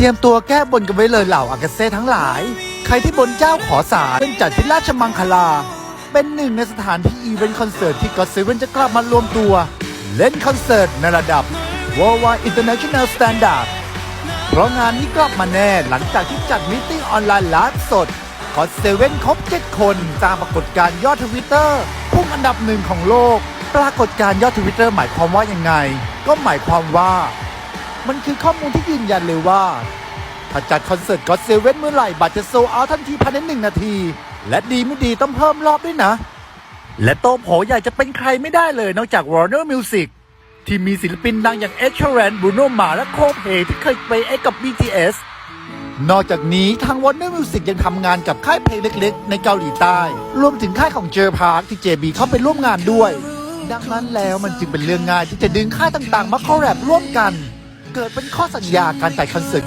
เตรียมตัวแก้บนกันไว้เลยเหล่าอากาเซ่ทั้งหลาย ใครที่บนเจ้าขอสารเรื่องจัดที่ราชมังคลา เป็นหนึ่งในสถานที่อีเวนต์คอนเสิร์ตที่ก็เซเว่นจะกลับมารวมตัว เล่นคอนเสิร์ตในระดับ Worldwide International Standard เพราะงานนี้กลับมาแน่หลังจากที่จัดมิทติ้งออนไลน์ไลฟ์สดคอเซเว่นครบ 7 คนสร้างปรากฏการ์ยอดทวิตเตอร์พุ่งอันดับหนึ่งของโลก ปรากฏการ์ยอดทวิตเตอร์หมายความว่ายังไง ก็หมายความว่า มันคือข้อมูลที่ยืนยันเลยว่า ถ้าจัดคอนเสิร์ตก็เซเว่นเมื่อไหร่บัตรจะโซเอาทันทีภายในหนึ่งนาที และดีไม่ดีต้องเพิ่มรอบด้วยนะ และโตโผใหญ่จะเป็นใครไม่ได้เลยนอกจาก Warner Music ที่มีศิลปินดังอย่าง Ed Sheeran Bruno Mars และ Coldplay ที่เคยไปเอกับ BTS นอกจากนี้ทาง Warner Music ยังทำงานกับค่ายเพลงเล็กๆ ในเกาหลีใต้ รวมถึงค่ายของเจอพาร์คที่ JB เข้าไปร่วมงานด้วย ดังนั้นแล้วมันจึงเป็นเรื่องง่ายที่จะดึงค่ายต่างๆ มาคอลแลบร่วมกัน เกิดเป็นข้อสัญญาการจัดคอนเสิร์ต